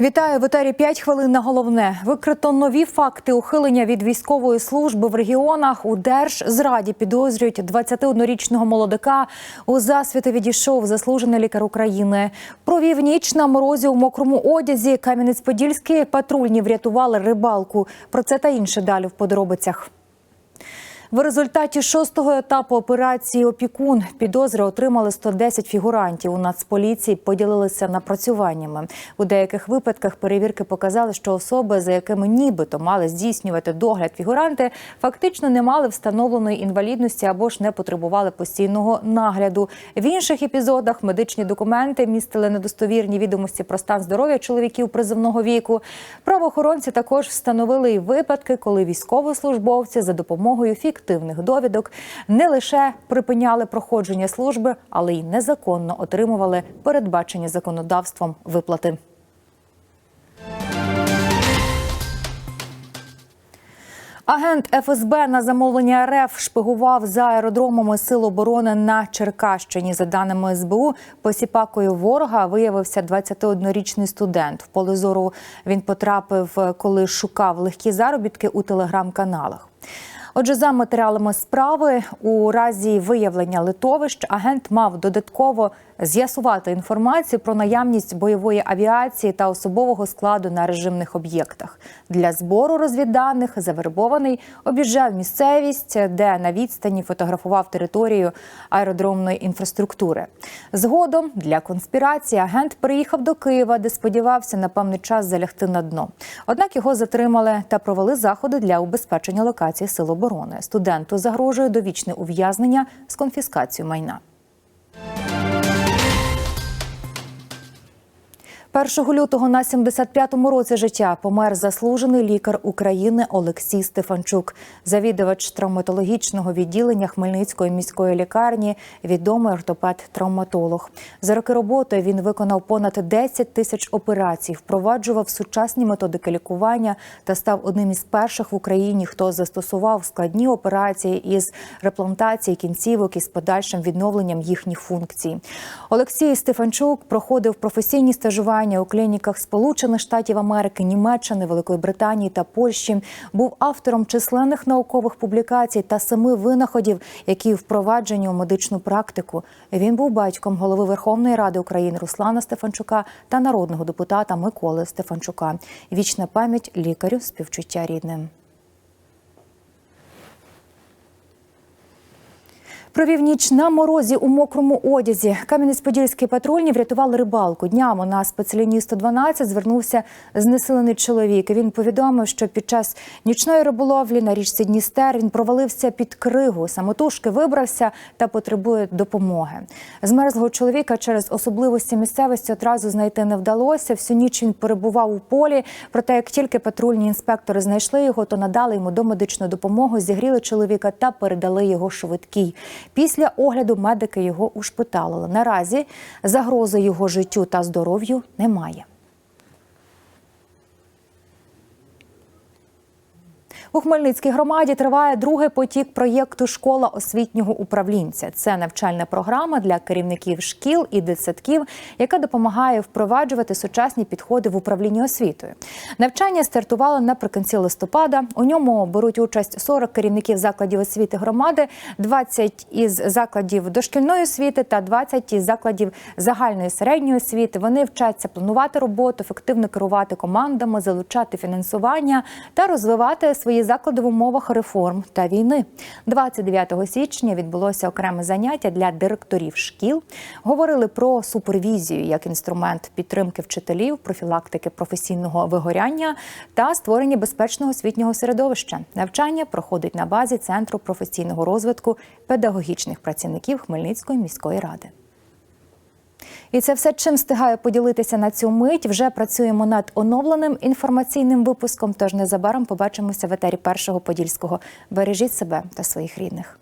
Вітаю в етері 5 хвилин на головне. Викрито нові факти ухилення від військової служби в регіонах. У Держзраді підозрюють 21-річного молодика. У засвіти відійшов заслужений лікар України. Провів ніч на морозі у мокрому одязі. Кам'янець-Подільський патрульні врятували рибалку. Про це та інше далі в подробицях. В результаті шостого етапу операції Опікун підозри отримали 110 фігурантів. У Нацполіції поділилися напрацюваннями. У деяких випадках перевірки показали, що особи, за якими нібито мали здійснювати догляд фігуранти, фактично не мали встановленої інвалідності або ж не потребували постійного нагляду. В інших епізодах медичні документи містили недостовірні відомості про стан здоров'я чоловіків призовного віку. Правоохоронці також встановили і випадки, коли військовослужбовці за допомогою фіктивних довідок не лише припиняли проходження служби, але й незаконно отримували передбачені законодавством виплати. Агент ФСБ на замовлення РФ шпигував за аеродромами Сил оборони на Черкащині. За даними СБУ, посіпакою ворога виявився 21-річний студент. В поле зору він потрапив, коли шукав легкі заробітки у телеграм-каналах. Отже, за матеріалами справи, у разі виявлення литовищ агент мав додатково з'ясувати інформацію про наявність бойової авіації та особового складу на режимних об'єктах. Для збору розвідданих завербований об'їжджав місцевість, де на відстані фотографував територію аеродромної інфраструктури. Згодом для конспірації агент приїхав до Києва, де сподівався на певний час залягти на дно. Однак його затримали та провели заходи для убезпечення локації сил оборони. Студенту загрожує довічне ув'язнення з конфіскацією майна. 1 лютого на 75-му році життя помер заслужений лікар України Олексій Стефанчук, завідувач травматологічного відділення Хмельницької міської лікарні, відомий ортопед-травматолог. За роки роботи він виконав понад 10 тисяч операцій, впроваджував сучасні методики лікування та став одним із перших в Україні, хто застосував складні операції із реплантації кінцівок із подальшим відновленням їхніх функцій. Олексій Стефанчук проходив професійні стажування у клініках Сполучених Штатів Америки, Німеччини, Великої Британії та Польщі. Був автором численних наукових публікацій та семи винаходів, які впроваджені у медичну практику. Він був батьком голови Верховної Ради України Руслана Стефанчука та народного депутата Миколи Стефанчука. Вічна пам'ять лікарю співчуття рідним. Провів ніч на морозі у мокрому одязі. Кам'янець-Подільські патрульні врятували рибалку. Днями на спецлінії 112 звернувся знесилений чоловік. Він повідомив, що під час нічної риболовлі на річці Дністер він провалився під кригу. Самотужки вибрався та потребує допомоги. Змерзлого чоловіка через особливості місцевості одразу знайти не вдалося. Всю ніч він перебував у полі. Проте, як тільки патрульні інспектори знайшли його, то надали йому домедичну допомогу, зігріли чоловіка та передали його швидкій. Після огляду медики його ушпиталили. Наразі загрози його життю та здоров'ю немає. У Хмельницькій громаді триває другий потік проєкту Школа освітнього управлінця. Це навчальна програма для керівників шкіл і дитсадків, яка допомагає впроваджувати сучасні підходи в управлінні освітою. Навчання стартувало наприкінці листопада. У ньому беруть участь 40 керівників закладів освіти громади, 20 із закладів дошкільної освіти та 20 із закладів загальної середньої освіти. Вони вчаться планувати роботу, ефективно керувати командами, залучати фінансування та розвивати свої заклади в умовах реформ та війни. 29 січня відбулося окреме заняття для директорів шкіл. Говорили про супервізію як інструмент підтримки вчителів, профілактики професійного вигоряння та створення безпечного освітнього середовища. Навчання проходить на базі центру професійного розвитку педагогічних працівників Хмельницької міської ради. І це все, чим встигаю поділитися на цю мить. Вже працюємо над оновленим інформаційним випуском. Тож незабаром побачимося в етері першого подільського. Бережіть себе та своїх рідних.